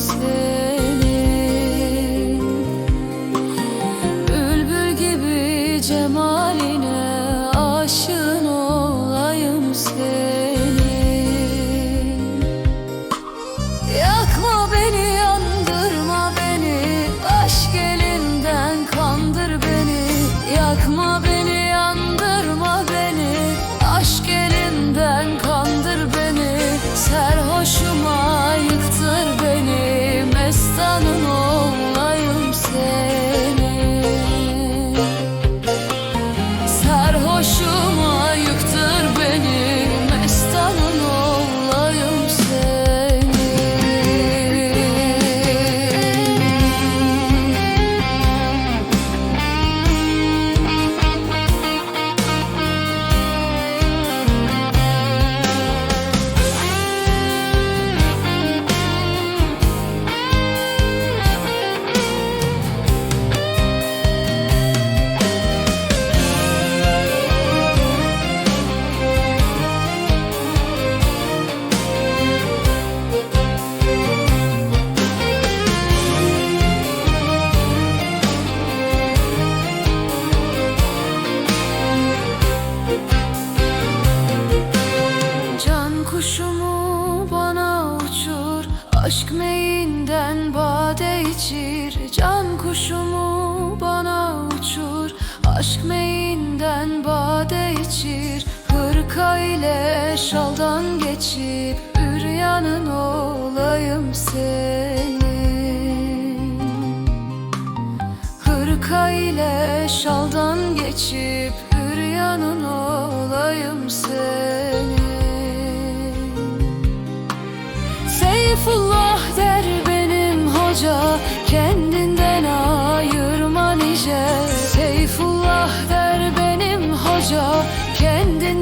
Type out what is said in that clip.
say Gülünden bade içir Can kuşumu bana uçur. Aşk meyinden bade içir Hırka ile şaldan geçip Üryanın olayım senin. Hırka ile şaldan geçip Üryanın olayım senin. Seyfullah de koca Kendinden ayırma nice. Seyfullah der benim hoca Kendin